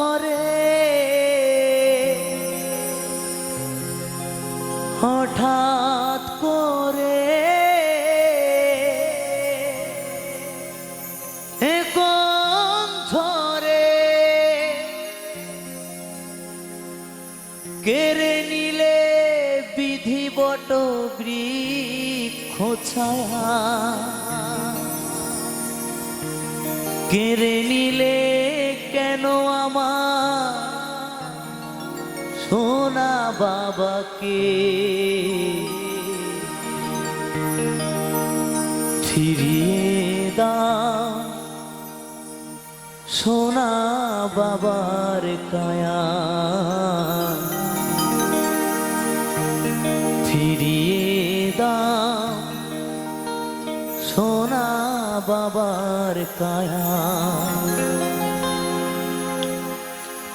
ঝরে হঠাৎ করে কোন ঝরে কেড়ে নিলে বিধিবট বৃক্ষ ছায়া কেড়ে নিলে আমার সোনা বাবাকে ফিরিয়ে দাও। সোনা বাবার কায়া। ফিরিয়ে দাও। সোনা বাবার কায়া।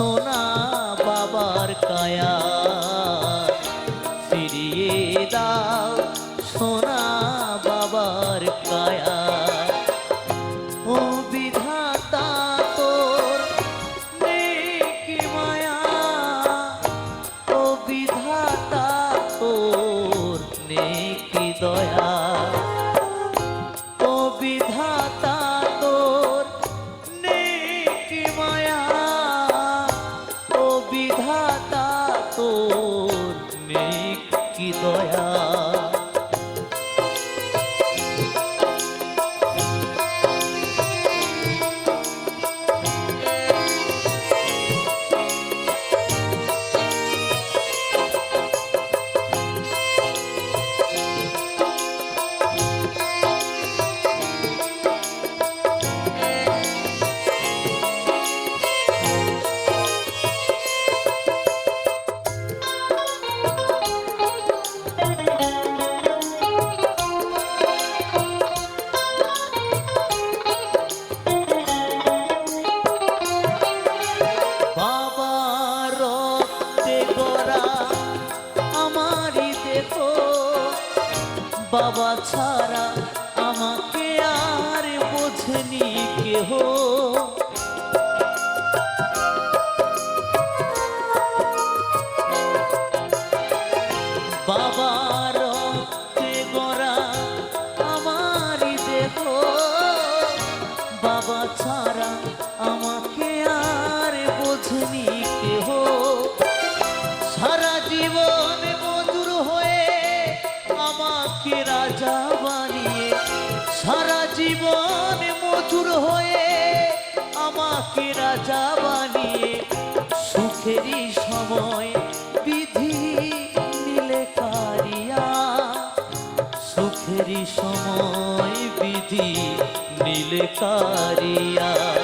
সোনা বাবার কায়া বাবা ছাড়া আমাকে আর বোঝেনি কেহ। হয়ে আমাকে রাজা বানিয়ে সুখেরই সময় বিধি নিলে কারিয়া। সুখেরই সময় বিধি নিলে কারিয়া।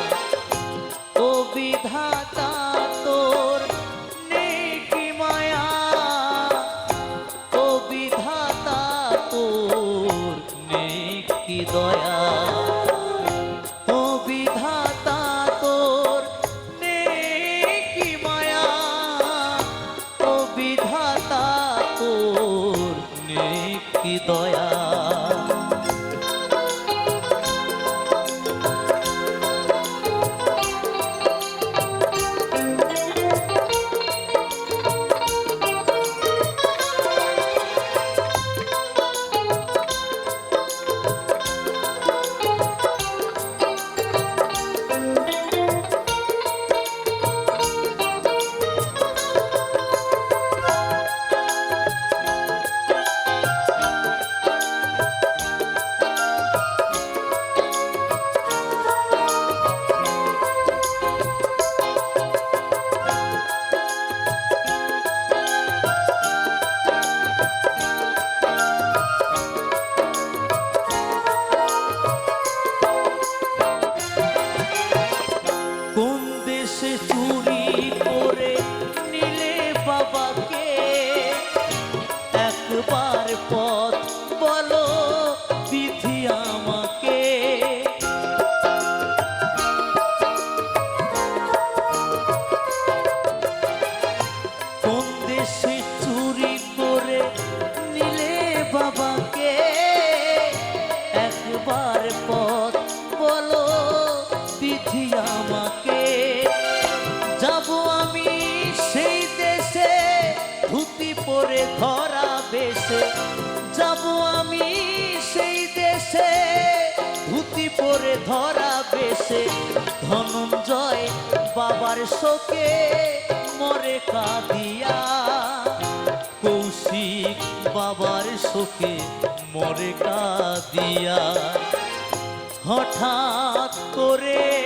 ধরা বেশে, যাব আমি সেই দেশে। ধুতি পরে ধরা বেশে, ধনঞ্জয় বাবার শোকে মরে কাঁদিয়া। কৌশিক বাবার শোকে মরে কাঁদিয়া। হঠাৎ করে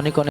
Sony con